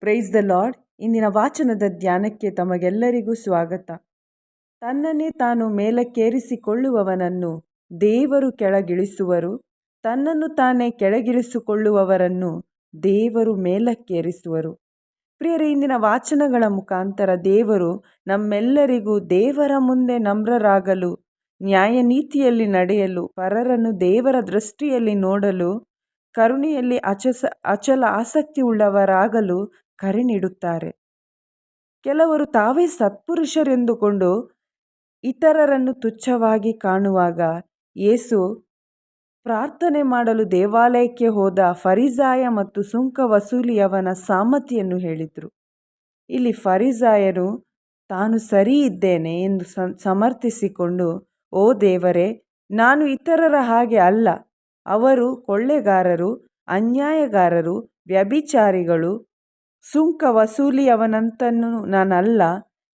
Praise the lord ಇಂದಿನ ವಾಚನದ ಧ್ಯಾನಕ್ಕೆ ತಮಗೆಲ್ಲರಿಗೂ ಸ್ವಾಗತ. ತನ್ನನ್ನೇ ತಾನು ಮೇಲಕ್ಕೇರಿಸಿಕೊಳ್ಳುವವನನ್ನು ದೇವರು ಕೆಳಗಿಳಿಸುವರು. ತನ್ನನ್ನು ತಾನೇ ಕೆಳಗಿಳಿಸಿಕೊಳ್ಳುವವರನ್ನು ದೇವರು ಮೇಲಕ್ಕೇರಿಸುವರು. ಪ್ರಿಯರೇ, ಇಂದಿನ ವಾಚನಗಳ ಮುಖಾಂತರ ದೇವರು ನಮ್ಮೆಲ್ಲರಿಗೂ ದೇವರ ಮುಂದೆ ನಮ್ರರಾಗಲು ನ್ಯಾಯ ನೀತಿಯಲ್ಲಿ ನಡೆಯಲು, ಪರರನ್ನು ದೇವರ ದೃಷ್ಟಿಯಲ್ಲಿ ನೋಡಲು, ಕರುಣೆಯಲ್ಲಿ ಅಚಸ, ಅಚಲ ಆಸಕ್ತಿ ಉಳ್ಳವರಾಗಲು ಕರೆ ನೀಡುತ್ತಾರೆ. ಕೆಲವರು ತಾವೇ ಸತ್ಪುರುಷರೆಂದುಕೊಂಡು ಇತರರನ್ನು ತುಚ್ಛವಾಗಿ ಕಾಣುವಾಗ ಯೇಸು ಪ್ರಾರ್ಥನೆ ಮಾಡಲು ದೇವಾಲಯಕ್ಕೆ ಹೋದ ಫರಿಜಾಯ ಮತ್ತು ಸುಂಕ ವಸೂಲಿಯವನ ಸಾಮತಿಯನ್ನು ಹೇಳಿದರು. ಇಲ್ಲಿ ಫರಿಜಾಯನು ತಾನು ಸರಿ ಇದ್ದೇನೆ ಎಂದು ಸಮರ್ಥಿಸಿಕೊಂಡು, ಓ ದೇವರೇ, ನಾನು ಇತರರ ಹಾಗೆ ಅಲ್ಲ. ಅವರು ಕೊಳ್ಳೆಗಾರರು, ಅನ್ಯಾಯಗಾರರು, ವ್ಯಭಿಚಾರಿಗಳು ಸುಂಕ ವಸೂಲಿಯವನಂತನು ನಾನಲ್ಲ.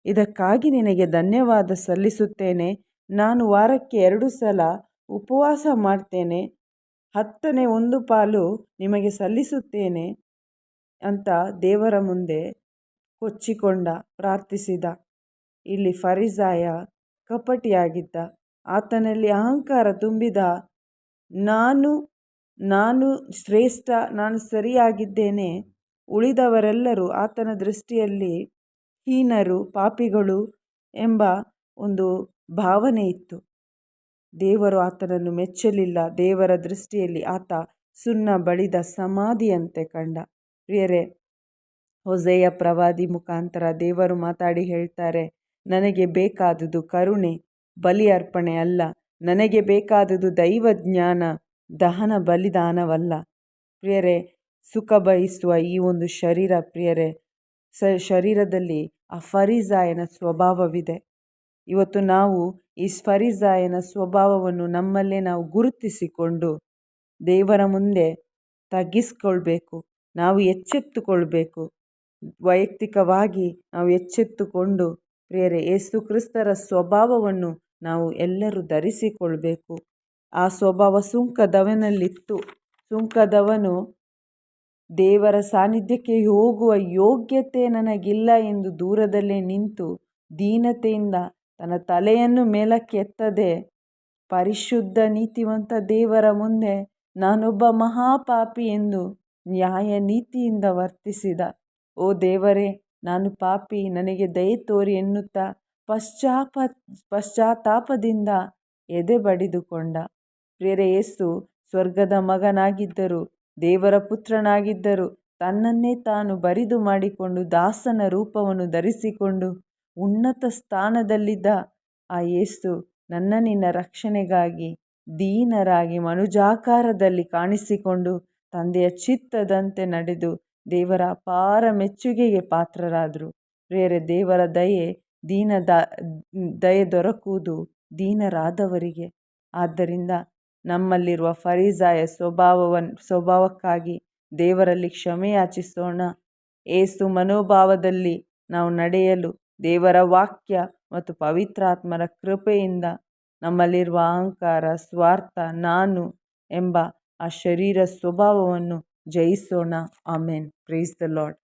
ಇದಕ್ಕಾಗಿ ನಿನಗೆ ಧನ್ಯವಾದ ಸಲ್ಲಿಸುತ್ತೇನೆ. ನಾನು ವಾರಕ್ಕೆ ಎರಡು ಸಲ ಉಪವಾಸ ಮಾಡ್ತೇನೆ. ಹತ್ತನೇ ಒಂದು ಪಾಲು ನಿಮಗೆ ಸಲ್ಲಿಸುತ್ತೇನೆ ಅಂತ ದೇವರ ಮುಂದೆ ಕೊಚ್ಚಿಕೊಂಡ, ಪ್ರಾರ್ಥಿಸಿದ. ಇಲ್ಲಿ ಫರಿಸಾಯ ಕಪಟಿಯಾಗಿದ್ದ. ಆತನಲ್ಲಿ ಅಹಂಕಾರ ತುಂಬಿದ. ನಾನು ನಾನು ಶ್ರೇಷ್ಠ, ನಾನು ಸರಿಯಾಗಿದ್ದೇನೆ. ಉಳಿದವರೆಲ್ಲರೂ ಆತನ ದೃಷ್ಟಿಯಲ್ಲಿ ಹೀನರು, ಪಾಪಿಗಳು ಎಂಬ ಒಂದು ಭಾವನೆ ಇತ್ತು. ದೇವರು ಆತನನ್ನು ಮೆಚ್ಚಲಿಲ್ಲ. ದೇವರ ದೃಷ್ಟಿಯಲ್ಲಿ ಆತ ಸುಣ್ಣ ಬಳಿದ ಸಮಾಧಿಯಂತೆ ಕಂಡ. ಪ್ರಿಯರೇ, ಹೊಸೆಯ ಪ್ರವಾದಿ ಮುಖಾಂತರ ದೇವರು ಮಾತಾಡಿ ಹೇಳ್ತಾರೆ, ನನಗೆ ಬೇಕಾದುದು ಕರುಣೆ, ಬಲಿ ಅರ್ಪಣೆ ಅಲ್ಲ. ನನಗೆ ಬೇಕಾದುದು ದೈವ ಜ್ಞಾನ ದಹನ ಬಲಿದಾನವಲ್ಲ. ಪ್ರಿಯರೇ ಸುಖ ಬಯಸುವ ಈ ಒಂದು ಶರೀರ ಪ್ರಿಯರೇ, ಸ ಶರೀರದಲ್ಲಿ ಆ ಫರಿಜಾಯನ ಸ್ವಭಾವವಿದೆ. ಇವತ್ತು ನಾವು ಈ ಸ್ಫರಿಜಾಯನ ಸ್ವಭಾವವನ್ನು ನಮ್ಮಲ್ಲೇ ನಾವು ಗುರುತಿಸಿಕೊಂಡು ದೇವರ ಮುಂದೆ ತಗ್ಗಿಸ್ಕೊಳ್ಬೇಕು, ನಾವು ಎಚ್ಚೆತ್ತುಕೊಳ್ಬೇಕು, ವೈಯಕ್ತಿಕವಾಗಿ ನಾವು ಎಚ್ಚೆತ್ತುಕೊಂಡು ಪ್ರಿಯರೇ, ಯೇಸು ಕ್ರಿಸ್ತರ ಸ್ವಭಾವವನ್ನು ನಾವು ಎಲ್ಲರೂ ಧರಿಸಿಕೊಳ್ಬೇಕು. ಆ ಸ್ವಭಾವ ಸುಂಕದವನಲ್ಲಿತ್ತು. ಸುಂಕದವನು ದೇವರ ಸಾನ್ನಿಧ್ಯಕ್ಕೆ ಹೋಗುವ ಯೋಗ್ಯತೆ ನನಗಿಲ್ಲ ಎಂದು ದೂರದಲ್ಲೇ ನಿಂತು ದೀನತೆಯಿಂದ ತನ್ನ ತಲೆಯನ್ನು ಮೇಲಕ್ಕೆತ್ತದೆ. ಪರಿಶುದ್ಧ ನೀತಿವಂತ ದೇವರ ಮುಂದೆ ನಾನೊಬ್ಬ ಮಹಾಪಾಪಿ ಎಂದು ನ್ಯಾಯ ನೀತಿಯಿಂದ ವರ್ತಿಸಿದ. ಓ ದೇವರೇ, ನಾನು ಪಾಪಿ, ನನಗೆ ದಯೆ ತೋರಿ ಎನ್ನುತ್ತಾ ಪಶ್ಚಾಪ, ಪಶ್ಚಾತ್ತಾಪದಿಂದ ಎದೆ ಬಡಿದುಕೊಂಡ ಪ್ರಿಯರೇ, ಯೇಸು ಸ್ವರ್ಗದ ಮಗನಾಗಿದ್ದರು ದೇವರ ಪುತ್ರನಾಗಿದ್ದರು. ತನ್ನನ್ನೇ ತಾನು ಬರಿದು ಮಾಡಿಕೊಂಡು ದಾಸನ ರೂಪವನ್ನು ಧರಿಸಿಕೊಂಡು ಉನ್ನತ ಸ್ಥಾನದಲ್ಲಿದ್ದ ಆ ಯೇಸು ನನ್ನ ನಿನ್ನ ರಕ್ಷಣೆಗಾಗಿ ದೀನರಾಗಿ ಮನುಜಾಕಾರದಲ್ಲಿ ಕಾಣಿಸಿಕೊಂಡು ತಂದೆಯ ಚಿತ್ತದಂತೆ ನಡೆದು ದೇವರ ಅಪಾರ ಮೆಚ್ಚುಗೆಗೆ ಪಾತ್ರರಾದರು. ಬೇರೆ ದೇವರ ದಯೆ ದೀನ ದಯೆ ದೊರಕುವುದು ದೀನರಾದವರಿಗೆ. ಆದ್ದರಿಂದ ನಮ್ಮಲ್ಲಿರುವ ಫರೀಜಾಯ ಸ್ವಭಾವವನ್ನು ಸ್ವಭಾವಕ್ಕಾಗಿ ದೇವರಲ್ಲಿ ಕ್ಷಮೆಯಾಚಿಸೋಣ ಏಸು ಮನೋಭಾವದಲ್ಲಿ ನಾವು ನಡೆಯಲು ದೇವರ ವಾಕ್ಯ ಮತ್ತು ಪವಿತ್ರಾತ್ಮರ ಕೃಪೆಯಿಂದ ನಮ್ಮಲ್ಲಿರುವ ಅಹಂಕಾರ, ಸ್ವಾರ್ಥ, ನಾನು ಎಂಬ ಆ ಶರೀರ ಸ್ವಭಾವವನ್ನು ಜಯಿಸೋಣ. ಆಮೇನ್. Praise the lord